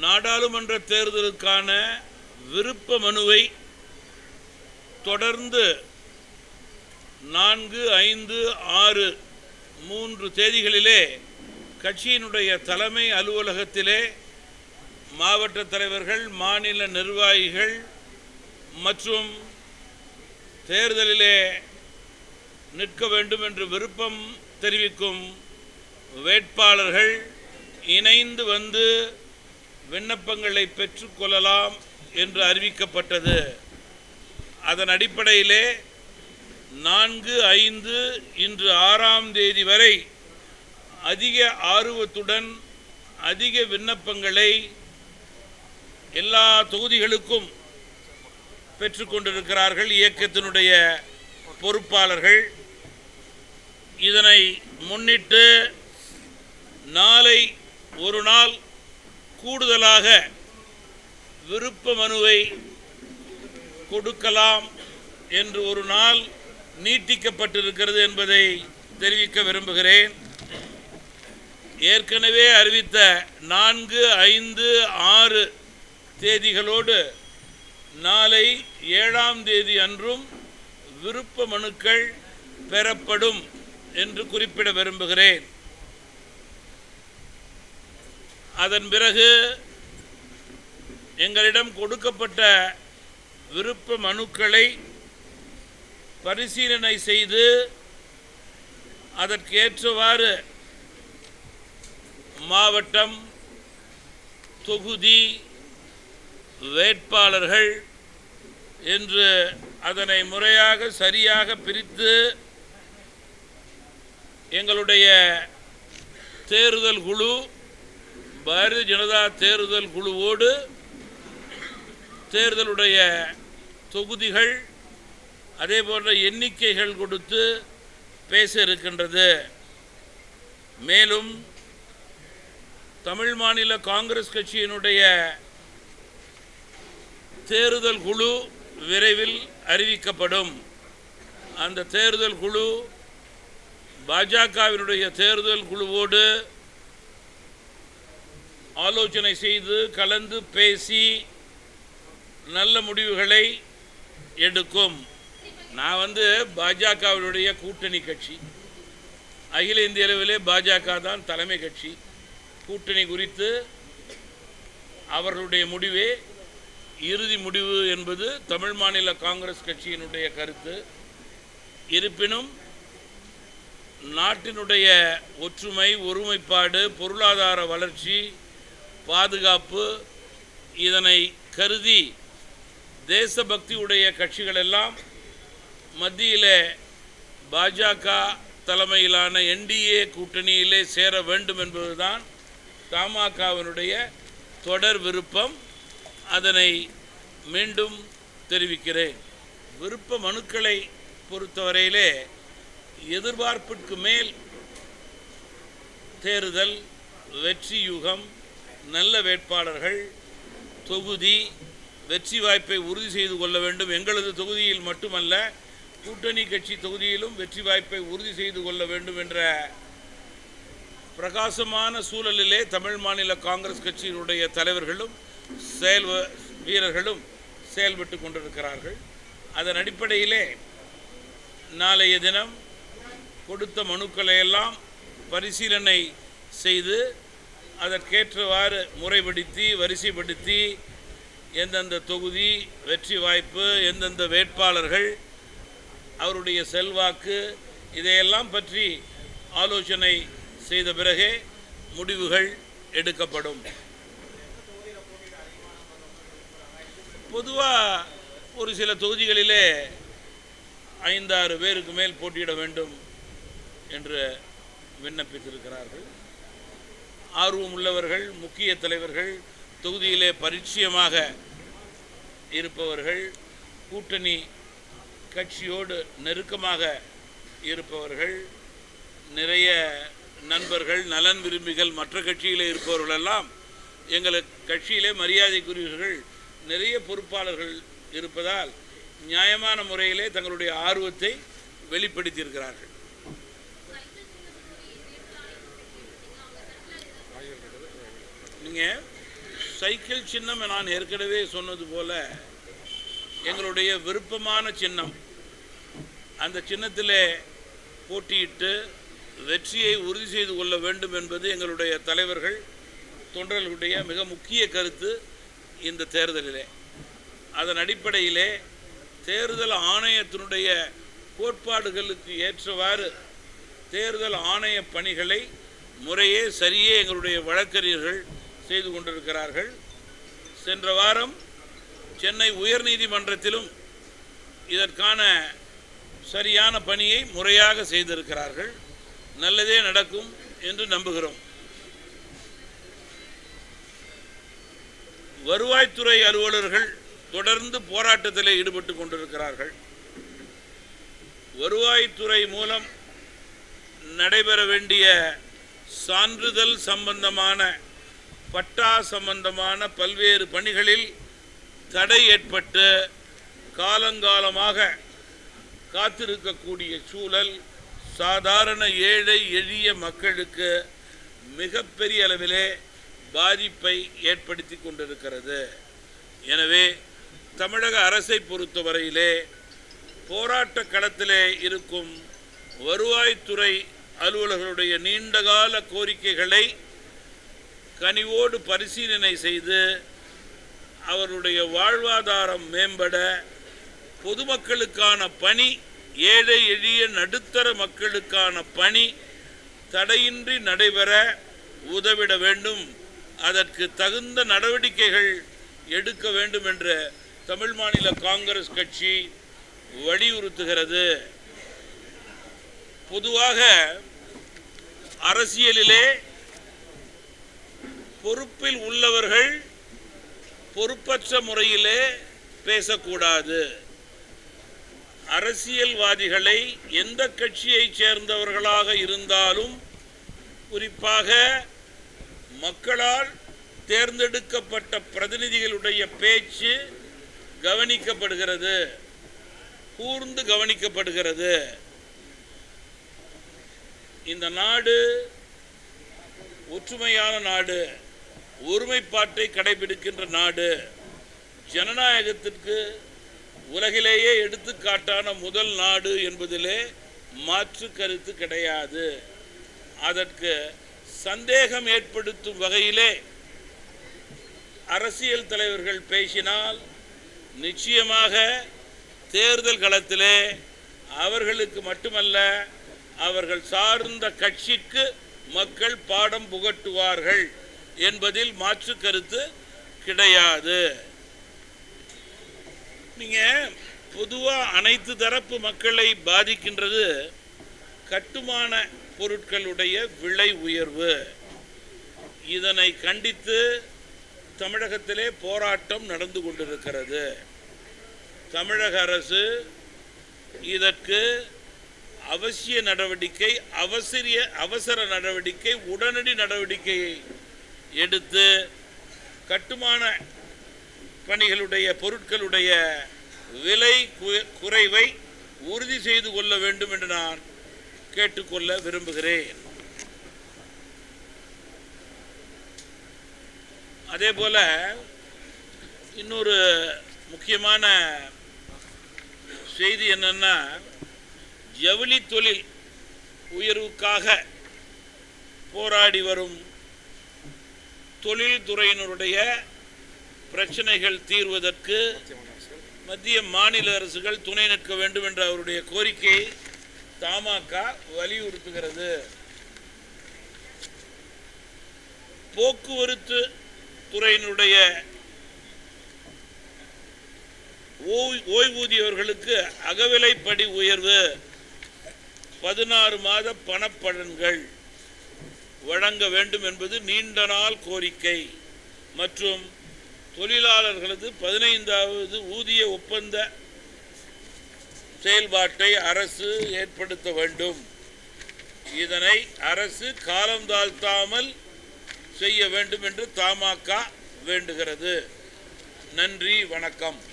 நாடாளுமன்ற தேர்தலுக்கான விருப்ப மனுவை தொடர்ந்து நான்கு ஐந்து ஆறு மூன்று தேதிகளிலே கட்சியினுடைய தலைமை அலுவலகத்திலே மாவட்ட தலைவர்கள் மாநில நிர்வாகிகள் மற்றும் தேர்தலிலே நிற்க வேண்டும் என்று விருப்பம் தெரிவிக்கும் வேட்பாளர்கள் இணைந்து வந்து விண்ணப்பங்களை பெற்றுக்கொள்ளலாம் என்று அறிவிக்கப்பட்டது. அதன் அடிப்படையிலே நான்கு ஐந்து இன்று ஆறாம் தேதி வரை அதிக ஆர்வத்துடன் அதிக விண்ணப்பங்களை எல்லா தொகுதிகளுக்கும் பெற்றுக்கொண்டிருக்கிறார்கள் இயக்கத்தினுடைய பொறுப்பாளர்கள். இதனை முன்னிட்டு நாளை ஒரு நாள் கூடுதலாக விருப்ப மனுவை கொடுக்கலாம் என்று ஒரு நாள் நீட்டிக்கப்பட்டிருக்கிறது என்பதை தெரிவிக்க விரும்புகிறேன். ஏற்கனவே அறிவித்த நான்கு ஐந்து ஆறு தேதிகளோடு நாளை ஏழாம் தேதி அன்றும் விருப்ப மனுக்கள் பெறப்படும் என்று குறிப்பிட விரும்புகிறேன். அதன் பிறகு எங்களிடம் கொடுக்கப்பட்ட விருப்ப மனுக்களை பரிசீலனை செய்து அதற்கேற்றவாறு மாவட்டம் தொகுதி வேட்பாளர்கள் என்று அதனை முறையாக சரியாக பிரித்து எங்களுடைய தேர்தல் குழு பாரதிய ஜனதா தேர்தல் குழுவோடு தேர்தலுடைய தொகுதிகள் அதே போன்ற எண்ணிக்கைகள் கொடுத்து பேச இருக்கின்றது. மேலும் தமிழ் மாநில காங்கிரஸ் கட்சியினுடைய தேர்தல் குழு விரைவில் அறிவிக்கப்படும். அந்த தேர்தல் குழு பாஜகவினுடைய தேர்தல் குழுவோடு ஆலோசனை செய்து கலந்து பேசி நல்ல முடிவுகளை எடுக்கும். நான் வந்து பாஜகவினுடைய கூட்டணி கட்சி. அகில இந்திய அளவிலே பாஜக தான் தலைமை கட்சி. கூட்டணி குறித்து அவர்களுடைய முடிவே இறுதி முடிவு என்பது தமிழ் மாநில காங்கிரஸ் கட்சியினுடைய கருத்து. இருப்பினும் நாட்டினுடைய ஒற்றுமை ஒருமைப்பாடு பொருளாதார வளர்ச்சி பாதுகாப்பு இதனை கருதி தேசபக்தியுடைய கட்சிகள் எல்லாம் மத்தியில் பாஜக தலைமையிலான என்டிஏ கூட்டணியிலே சேர வேண்டும் என்பதுதான் தமாகவினுடைய தொடர் விருப்பம். அதனை மீண்டும் தெரிவிக்கிறேன். விருப்ப மனுக்களை பொறுத்தவரையிலே எதிர்பார்ப்பிற்கு மேல் தேர்தல் வெற்றி யுகம் நல்ல வேட்பாளர்கள் தொகுதி வெற்றி வாய்ப்பை உறுதி செய்து கொள்ள வேண்டும். எங்களது தொகுதியில் மட்டுமல்ல கூட்டணி கட்சி தொகுதியிலும் வெற்றி வாய்ப்பை உறுதி செய்து கொள்ள வேண்டும் என்ற பிரகாசமான சூழலிலே தமிழ் மாநில காங்கிரஸ் கட்சியினுடைய தலைவர்களும் செயல் வீரர்களும் செயல்பட்டு கொண்டிருக்கிறார்கள். அதன் அடிப்படையிலே நாளைய தினம் கொடுத்த மனுக்களை எல்லாம் பரிசீலனை செய்து அதற்கேற்றவாறு முறைப்படுத்தி வரிசைப்படுத்தி எந்தெந்த தொகுதி வெற்றி வாய்ப்பு எந்தெந்த வேட்பாளர்கள் அவருடைய செல்வாக்கு இதையெல்லாம் பற்றி ஆலோசனை செய்த பிறகே முடிவுகள் எடுக்கப்படும். பொதுவாக ஒரு சில தொகுதிகளிலே ஐந்தாறு பேருக்கு மேல் போட்டியிட வேண்டும் என்று விண்ணப்பித்திருக்கிறார்கள். ஆர்வம் உள்ளவர்கள் முக்கிய தலைவர்கள் தொகுதியிலே பரிச்சயமாக இருப்பவர்கள் கூட்டணி கட்சியோடு நெருக்கமாக இருப்பவர்கள் நிறைய நண்பர்கள் நலன் விரும்பிகள் மற்ற கட்சியிலே இருப்பவர்களெல்லாம் எங்கள் கட்சியிலே மரியாதைக்குரியவர்கள் நிறைய பொறுப்பாளர்கள் இருப்பதால் நியாயமான முறையிலே தங்களுடைய ஆர்வத்தை வெளிப்படுத்தியிருக்கிறார்கள். நீங்கள் சைக்கிள் சின்னம் நான் ஏற்கனவே சொன்னது போல எங்களுடைய விருப்பமான சின்னம். அந்த சின்னத்திலே போட்டியிட்டு வெற்றியை உறுதி செய்து கொள்ள வேண்டும் என்பது எங்களுடைய தலைவர்கள் தொண்டர்களுடைய மிக முக்கிய கருத்து இந்த தேர்தலிலே. அதன் அடிப்படையிலே தேர்தல் ஆணையத்தினுடைய கோட்பாடுகளுக்கு ஏற்றவாறு தேர்தல் ஆணைய பணிகளை முறையே சரியே எங்களுடைய வழக்கறிஞர்கள் செய்து கொண்டிருக்கிறார்கள். சென்ற வாரம் சென்னை உயர்நீதிமன்றத்திலும் இதற்கான சரியான பணியை முறையாக செய்திருக்கிறார்கள். நல்லதே நடக்கும் என்று நம்புகிறோம். வருவாய்த்துறை அலுவலர்கள் தொடர்ந்து போராட்டத்தில் ஈடுபட்டு கொண்டிருக்கிறார்கள். வருவாய்த்துறை மூலம் நடைபெற வேண்டிய சான்றிதழ் சம்பந்தமான பட்டா சம்பந்தமான பல்வேறு பணிகளில் தடை ஏற்பட்டு காலங்காலமாக காத்திருக்கக்கூடிய சூழல் சாதாரண ஏழை எளிய மக்களுக்கு மிகப்பெரிய அளவிலே பாதிப்பை ஏற்படுத்தி கொண்டிருக்கிறது. எனவே தமிழக அரசை பொறுத்தவரையிலே போராட்ட களத்திலே இருக்கும் வருவாய்த்துறை அலுவலர்களுடைய நீண்டகால கோரிக்கைகளை கனிவோடு பரிசீலனை செய்து அவருடைய வாழ்வாதாரம் மேம்பட பொதுமக்களுக்கான பணி ஏழை எளிய நடுத்தர மக்களுக்கான பணி தடையின்றி நடைபெற உதவிட வேண்டும். அதற்கு தகுந்த நடவடிக்கைகள் எடுக்க வேண்டும் என்று தமிழ் மாநில காங்கிரஸ் கட்சி வலியுறுத்துகிறது. பொதுவாக அரசியலிலே பொறுப்பில் உள்ளவர்கள் பொறுப்பற்ற முறையிலே பேசக்கூடாது. அரசியல்வாதிகளை எந்த கட்சியைச் சேர்ந்தவர்களாக இருந்தாலும் குறிப்பாக மக்களால் தேர்ந்தெடுக்கப்பட்ட பிரதிநிதிகளுடைய பேச்சு கவனிக்கப்படுகிறது. கூர்ந்து கவனிக்கப்படுகிறது. இந்த நாடு ஒற்றுமையான நாடு. ஒருமைப்பாட்டை கடைபிடிக்கின்ற நாடு ஜனநாயகத்திற்கு உலகிலேயே எடுத்துக்காட்டான முதல் நாடு என்பதிலே மாற்று கருத்து கிடையாது. அதற்கு சந்தேகம் ஏற்படுத்தும் வகையிலே அரசியல் தலைவர்கள் பேசினால் நிச்சயமாக தேர்தல் களத்திலே அவர்களுக்கு மட்டுமல்ல அவர்கள் சார்ந்த கட்சிக்கு மக்கள் பாடம் புகட்டுவார்கள். என்பதில் மாற்று கருத்து கிடையாது. நீங்கள் பொதுவாக அனைத்து தரப்பு மக்களை பாதிக்கின்றது கட்டுமான பொருட்களுடைய விலை உயர்வு. இதனை கண்டித்து தமிழகத்திலே போராட்டம் நடந்து கொண்டிருக்கிறது. தமிழக அரசு இதற்கு அவசிய நடவடிக்கை அவசிய அவசர நடவடிக்கை உடனடி நடவடிக்கையை எடுத்து கட்டுமான பணிகளுடைய பொருட்களுடைய விலை கு- குறைவை உறுதி செய்து கொள்ள வேண்டும் என்று நான் கேட்டுக்கொள்ள விரும்புகிறேன். அதே போல இன்னொரு முக்கியமான செய்தி என்னென்னா ஜவுளி தொழில் உயர்வுக்காக போராடி வரும் தொழில்துறையினருடைய பிரச்சனைகள் தீர்வதற்கு மத்திய மாநில அரசுகள் துணை நிற்க வேண்டும் என்ற அவருடைய கோரிக்கையை தமாக வலியுறுத்துகிறது. போக்குவரத்து துறையினுடைய ஓய்- ஓய்வூதியவர்களுக்கு அகவிலைப்படி உயர்வு. பதினாறு மாத பணப்பலன்கள். வழங்க வேண்டும் என்பது நீண்ட நாள் கோரிக்கை. மற்றும் தொழிலாளர்களது பதினைந்தாவது ஊதிய ஒப்பந்த செயல்பாட்டை அரசு ஏற்படுத்த வேண்டும். இதனை அரசு காலம் தாழ்த்தாமல் செய்ய வேண்டும் என்று தமாக வேண்டுகிறது. நன்றி வணக்கம்.